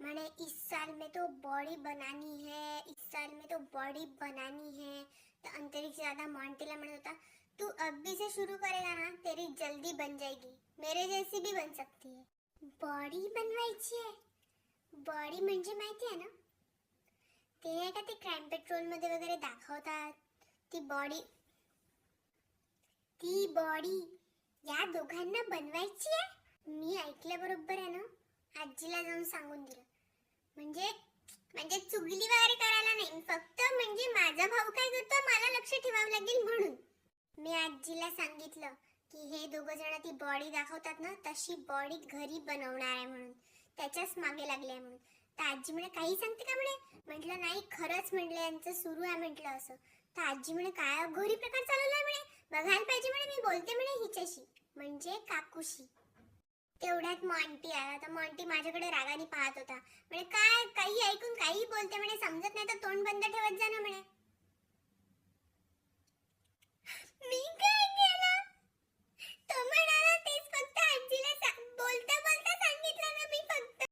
मैंने इस साल में तो बॉडी बनानी है इस साल में तो बॉडी बनानी है। तो अंतरिक्ष दादा मॉन्टेला म्हणत होता तू अभी से शुरू करेगा ना तेरी जल्दी बन जाएगी। मेरे जैसी भी बन सकती है। बॉडी बनवायची आहे बॉडी म्हणजे माहिती आहे ना? ते नाही का ते क्राईम पेट्रोलमध्ये वगैरे दाखवतात. ती बॉडी ती बॉडी या दोघांना बनवायची आहे? मी ऐकल्याबरोबर आहे ना आजीला जाऊन सांगून दिलं. म्हणजे म्हणजे चुगली वगैरे करायला नाही. फक्त म्हणजे माझा भाऊ काय करतो मला लक्ष ठेवावं लागेल म्हणून. मी आजीला सांगितलं की हे दोघ जण ती बॉडी दाखवतात ना तशी बॉडी घरी बनवणार आहे म्हणून. त्याच्याच मागे लागले आहे म्हणून. तर आजी म्हणे काही सांगते का म्हणे? म्हटलं नाही खरंच म्हटलं यांचं सुरू आहे म्हटलं असं. तर आजी म्हणे काय घरी प्रकार चालवलाय म्हणे? बघायला पाहिजे म्हणे मी बोलते म्हणे हिच्याशी. म्हणजे काकूशी. तेवढ्यात मॉन्टी आला. तर मॉन्टी माझ्याकडे रागाने पाहत होता. म्हणे काय काही ऐकून काही बोलते म्हणे समजत नाही तर तोंड बंद ठेवत जा ना म्हणे.